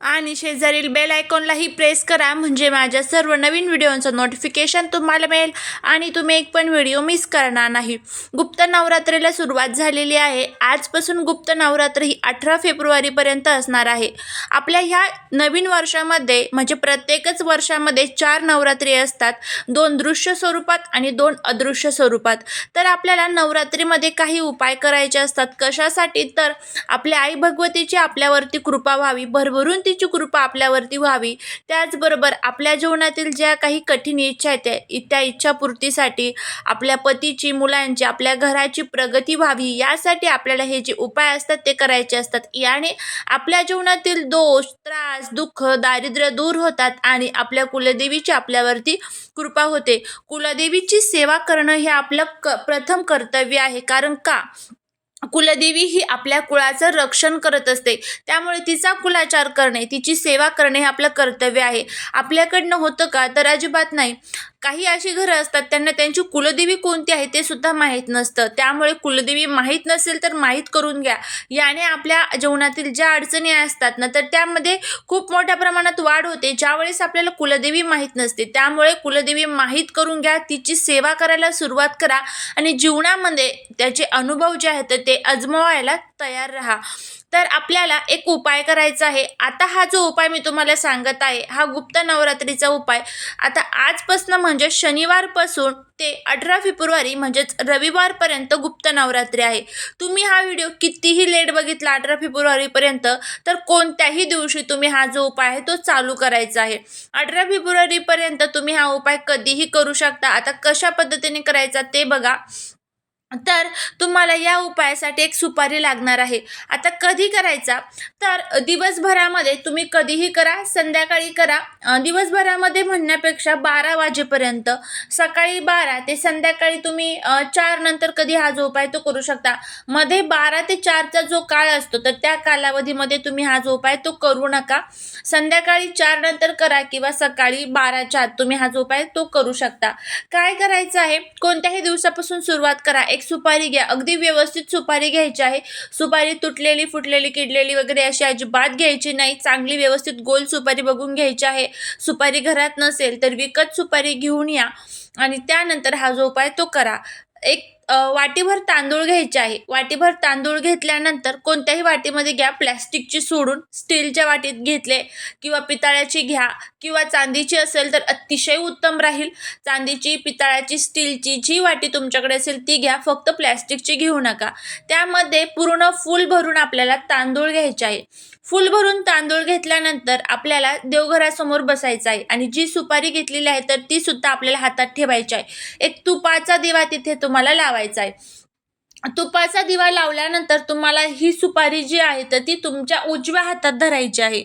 आणि शेजारील bell आयकॉनलाही press करा म्हणजे माझ्या सर्व नवीन व्हिडिओचं नोटिफिकेशन तुम्हाला मिळेल आणि तुम्ही एक पण व्हिडिओ मिस करणार नाही. गुप्त नवरात्रीला सुरुवात झालेली आहे. आजपासून गुप्त नवरात्र ही अठरा फेब्रुवारीपर्यंत असणार आहे. आपल्या ह्या नवीन वर्षामध्ये म्हणजे प्रत्येकच वर्षामध्ये चार नवरात्री असतात. दोन दृश्य स्वरूपात आणि दोन अदृश्य स्वरूपात. तर आपल्याला नवरात्रीमध्ये काही उपाय करायचे असतात. कशासाठी? तर आपल्या आई भगवतीची आपल्यावरती कृपा व्हावी. भरभरून तिची कृपा आपल्यावरती व्हावी. त्याचबरोबर आपल्या जीवनातील ज्या काही कठीण इच्छा आहेत त्या- त्या इच्छापूर्तीसाठी आपल्या पतीची मुलांची आपल्या घराची प्रगती व्हावी. यासाठी आपल्याला हे जे उपाय असतात ते करायचे असतात. याने आपल्या जीवनातील दोष त्रास दुःख दारिद्र्य दूर होतात आणि आपल्या कुलदेवीची आपल्यावरती कृपा होते. कुलदेवीची सेवा करणं हे आपलं क प्रथम कर्तव्य आहे. कारण का? कुलदेवी ही आपल्या कुळाचं रक्षण करत असते. त्यामुळे तिचा कुलाचार करणे तिची सेवा करणे हे आपलं कर्तव्य आहे. आपल्याकडनं होतं का? तर अजिबात नाही. काही अशी घरं असतात त्यांना त्यांची कुलदेवी कोणती आहे ते सुद्धा माहीत नसतं. त्यामुळे कुलदेवी माहीत नसेल तर माहीत करून घ्या. याने आपल्या जीवनातील ज्या अडचणी असतात ना तर त्यामध्ये खूप मोठ्या प्रमाणात वाढ होते. ज्यावेळेस आपल्याला कुलदेवी माहीत नसते त्यामुळे कुलदेवी माहीत करून घ्या तिची सेवा करायला सुरुवात करा आणि जीवनामध्ये त्याचे अनुभव जे आहेत ते अजमावायला तयार राहा. तर आपल्याला एक उपाय करायचा आहे. आता हा जो उपाय मी तुम्हाला सांगत आहे हा गुप्त नवरात्रीचा उपाय. आता आजपासून म्हणजे शनिवारपासून ते अठरा फेब्रुवारी म्हणजेच रविवारपर्यंत गुप्त नवरात्री आहे. तुम्ही हा व्हिडिओ कितीही लेट बघितला अठरा फेब्रुवारीपर्यंत तर कोणत्याही दिवशी तुम्ही हा जो उपाय आहे तो चालू करायचा आहे. अठरा फेब्रुवारीपर्यंत तुम्ही हा उपाय कधीही करू शकता. आता कशा पद्धतीने करायचा ते बघा. तर तुम्हाला या उपायासाठी एक सुपारी लागणार आहे. आता कधी करायचा? तर दिवसभरामध्ये तुम्ही कधीही करा संध्याकाळी करा. दिवसभरामध्ये म्हणण्यापेक्षा बारा वाजेपर्यंत सकाळी बारा ते संध्याकाळी तुम्ही चार नंतर कधी हा जो उपाय तो करू शकता. मध्ये बारा ते चारचा जो काळ असतो तर त्या कालावधीमध्ये तुम्ही हा जो उपाय तो करू नका. संध्याकाळी चार नंतर करा किंवा सकाळी बाराच्या आत तुम्ही हा जो उपाय तो करू शकता. काय करायचं आहे? कोणत्याही दिवसापासून सुरुवात करा. एक सुपारी घ्या. अगदी व्यवस्थित सुपारी घ्यायची आहे. सुपारी तुटलेली फुटलेली किडलेली वगैरे अशी अजिबात घ्यायची नाही. चांगली व्यवस्थित गोल सुपारी बघून घ्यायची आहे. सुपारी घरात नसेल तर विकत सुपारी घेऊन या आणि त्यानंतर हा जो उपाय तो करा. एक वाटीभर तांदूळ घ्यायचे आहे. वाटीभर तांदूळ घेतल्यानंतर कोणत्याही वाटीमध्ये घ्या. प्लॅस्टिकची सोडून स्टीलच्या वाटीत घेतले किंवा पितळ्याची घ्या. किंवा चांदीची असेल तर अतिशय उत्तम राहील. चांदीची पितळाची स्टीलची जी वाटी तुमच्याकडे असेल ती घ्या. फक्त प्लॅस्टिकची घेऊ नका. त्यामध्ये पूर्ण फुल भरून आपल्याला तांदूळ घ्यायचे आहे. फुल भरून तांदूळ घेतल्यानंतर आपल्याला देवघरासमोर बसायचं आहे. आणि जी सुपारी घेतलेली आहे तर ती सुद्धा आपल्याला हातात ठेवायची आहे. एक तुपाचा दिवा तिथे तुम्हाला लावा लावायचा आहे. तुपाचा दिवा लावल्यानंतर तुम्हाला ही सुपारी जी आहे तर ती तुमच्या उजव्या हातात धरायची आहे.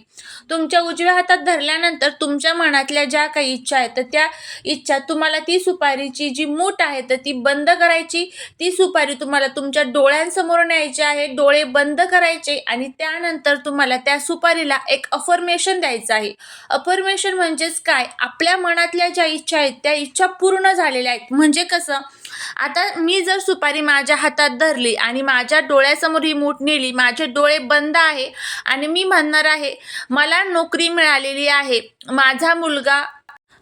तुमच्या उजव्या हातात धरल्यानंतर तुमच्या मनातल्या ज्या काही इच्छा आहेत तर त्या इच्छा तुम्हाला ती सुपारीची जी मूठ आहे तर ती बंद करायची. ती सुपारी तुम्हाला तुमच्या डोळ्यांसमोर न्यायची आहे डोळे बंद करायचे आणि त्यानंतर तुम्हाला त्या सुपारीला एक अफर्मेशन द्यायचं आहे. अफर्मेशन म्हणजेच काय? आपल्या मनातल्या ज्या इच्छा आहेत त्या इच्छा पूर्ण झालेल्या आहेत. म्हणजे कसं? आता मी जर सुपारी माझ्या हातात धरली आणि माझ्या डोळ्यासमोर ही मूठ नेली माझे डोळे बंद आहे आणि मी म्हणणार आहे मला नोकरी मिळालेली आहे. माझा मुलगा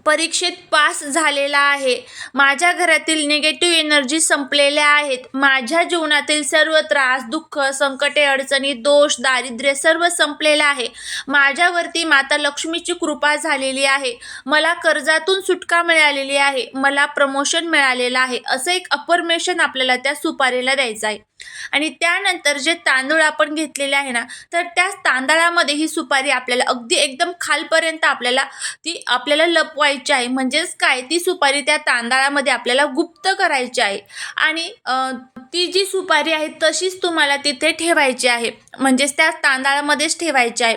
परीक्षेत पास झालेला आहे. माझ्या घरातील निगेटिव्ह एनर्जी संपलेल्या आहेत. माझ्या जीवनातील सर्व त्रास दुःख संकटे अडचणी दोष दारिद्र्य सर्व संपलेलं आहे. माझ्यावरती माता लक्ष्मीची कृपा झालेली आहे. मला कर्जातून सुटका मिळालेली आहे. मला प्रमोशन मिळालेलं आहे. असं एक अफर्मेशन आपल्याला त्या सुपारीला द्यायचं आहे. आणि त्यानंतर जे तांदूळ आपण घेतलेले आहे ना तर त्या तांदळामध्ये ही सुपारी आपल्याला अगदी एकदम खालपर्यंत आपल्याला ती आपल्याला लपवायची आहे. म्हणजेच काय? ती सुपारी त्या तांदळामध्ये आपल्याला गुप्त करायची आहे. आणि ती जी सुपारी आहे तशीच तुम्हाला तिथे ठेवायची आहे. म्हणजेच त्या तांदळामध्येच ठेवायचे आहे.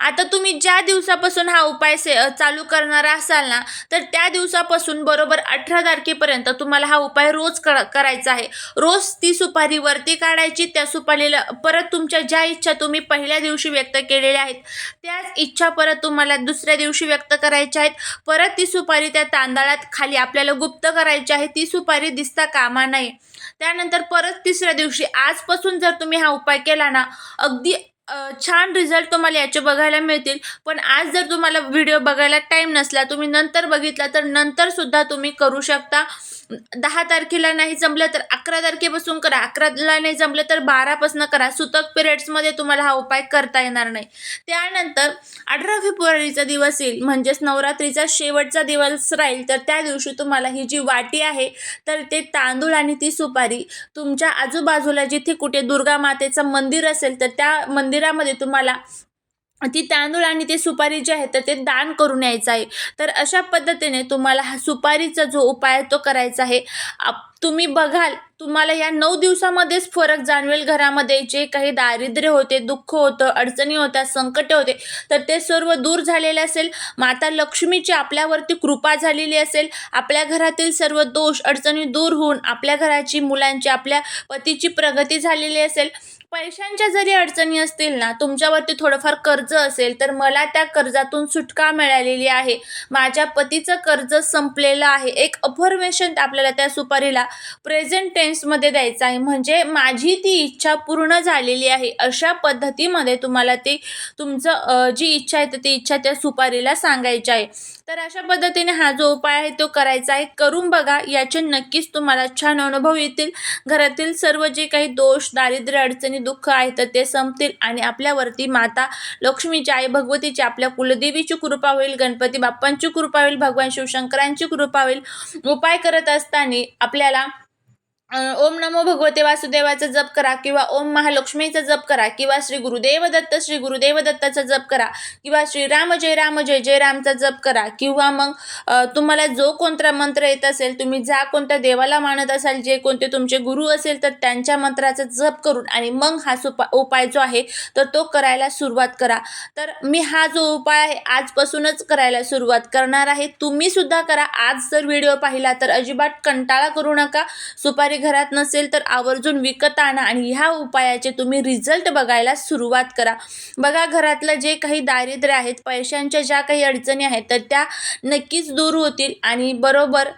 आता तुम्ही ज्या दिवसापासून हा उपाय से चालू करणार असाल ना तर त्या दिवसापासून बरोबर अठरा तारखेपर्यंत तुम्हाला हा उपाय रोज कर करायचा आहे. रोज ती सुपारी वरती काढायची त्या सुपारीला परत तुमच्या ज्या इच्छा तुम्ही पहिल्या दिवशी व्यक्त केलेल्या आहेत त्याच इच्छा परत तुम्हाला दुसऱ्या दिवशी व्यक्त करायच्या आहेत. परत ती सुपारी त्या तांदळात खाली आपल्याला गुप्त करायची आहे ती सुपारी दिसता कामा नये. त्यानंतर परत तिसऱ्या दिवशी आजपासून जर तुम्ही हा उपाय केला ना अगदी छान रिझल्ट तुम्हाला याचे बघायला मिळतील. पण आज जर तुम्हाला व्हिडिओ बघायला टाईम नसला तुम्ही नंतर बघितला तर नंतरसुद्धा तुम्ही करू शकता. दहा तारखेला नाही जमलं तर अकरा तारखेपासून करा. अकराला नाही जमलं तर बारापासून करा. सुतक पिरियड्समध्ये तुम्हाला हा उपाय करता येणार नाही. त्यानंतर अठरा फेब्रुवारीचा दिवस येईल. म्हणजेच नवरात्रीचा शेवटचा दिवस राहील. तर त्या दिवशी तुम्हाला ही जी वाटी आहे तर ते तांदूळ आणि ती सुपारी तुमच्या आजूबाजूला जिथे कुठे दुर्गा मातेचं मंदिर असेल तर त्या मंदिरामध्ये तुम्हाला ती तांदूळ आणि ते सुपारी जे आहे तर ते दान करून यायचं आहे. तर अशा पद्धतीने तुम्हाला हा सुपारीचा जो उपाय आहे तो करायचा आहे. आप तुम्ही बघाल तुम्हाला या नऊ दिवसामध्येच फरक जाणवेल. घरामध्ये जे काही दारिद्र्य होते दुःख होतं अडचणी होत्या संकटे होते तर ते सर्व दूर झालेले असेल. माता लक्ष्मीची आपल्यावरती कृपा झालेली असेल. आपल्या घरातील सर्व दोष अडचणी दूर होऊन आपल्या घराची मुलांची आपल्या पतीची प्रगती झालेली असेल. पैशांच्या जरी अडचणी असतील ना तुमच्यावरती थोडंफार कर्ज असेल तर मला त्या कर्जातून सुटका मिळालेली आहे. माझ्या पतीचं कर्ज संपलेलं आहे. एक अफर्मेशन आपल्याला त्या सुपारीला प्रेझेंट टेन्समध्ये द्यायचं आहे. म्हणजे माझी ती इच्छा पूर्ण झालेली आहे. अशा पद्धतीमध्ये तुम्हाला ती तुमचं जी इच्छा आहे तर ती इच्छा त्या सुपारीला सांगायची आहे. तर अशा पद्धतीने हा जो उपाय आहे तो करायचा आहे. करून बघा याचे नक्कीच तुम्हाला छान अनुभव येतील. घरातील सर्व जे काही दोष दारिद्र्य अडचणी दुःख आहेत तर ते संपतील आणि आपल्यावरती माता लक्ष्मीची आई भगवतीची आपल्या कुलदेवीची कृपा होईल गणपती बाप्पांची कृपा होईल भगवान शिवशंकरांची कृपा होईल. उपाय करत असताना आपल्याला ओम नमो भगवते वासुदेवाचा जप करा किंवा ओम महालक्ष्मीचा जप करा किंवा श्री गुरुदेव दत्त श्री गुरुदेव दत्ताचा जप करा किंवा श्री राम जय राम जय जय रामचा जप करा किंवा मग तुम्हाला जो कोणता मंत्र येत असेल तुम्ही ज्या कोणत्या देवाला मानत असाल जे कोणते तुमचे गुरु असेल तर त्यांच्या मंत्राचा जप करून आणि मग हा सुपा उपाय जो आहे तर तो करायला सुरुवात करा. तर मी हा जो उपाय आहे आजपासूनच करायला सुरुवात करणार आहे. तुम्हीसुद्धा करा. आज जर व्हिडिओ पाहिला तर अजिबात कंटाळा करू नका. सुपारी घरात नसेल तर आवर्जून विकत आणा आणि ह्या उपायाचे तुम्ही रिझल्ट बघायला सुरुवात करा. बघा घरातलं जे काही दारिद्र्य आहेत पैशांच्या ज्या काही अडचणी आहेत तर त्या नक्कीच दूर होतील आणि बरोबर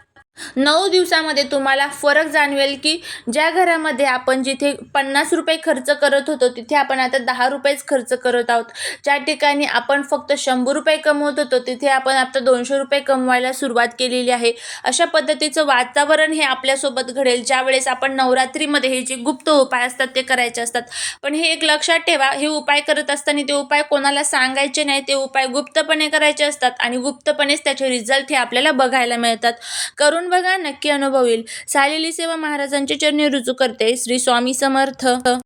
नऊ दिवसामध्ये तुम्हाला फरक जाणवेल की ज्या घरामध्ये आपण जिथे पन्नास रुपये खर्च करत होतो तिथे आपण आता दहा रुपयेच खर्च करत आहोत. ज्या ठिकाणी आपण फक्त शंभर रुपये कमवत होतो तिथे आपण आता दोनशे रुपये कमवायला सुरुवात केलेली आहे. अशा पद्धतीचं वातावरण हे आपल्यासोबत घडेल. ज्यावेळेस आपण नवरात्रीमध्ये हे जे गुप्त उपाय असतात ते करायचे असतात. पण हे एक लक्षात ठेवा हे उपाय करत असताना ते उपाय कोणाला सांगायचे नाही. ते उपाय गुप्तपणे करायचे असतात आणि गुप्तपणेच त्याचे रिझल्ट हे आपल्याला बघायला मिळतात. करून बघा नक्की अनुभव येईल. सालेली सेवा महाराजांचे चरणी रुजू करते श्री स्वामी समर्थ.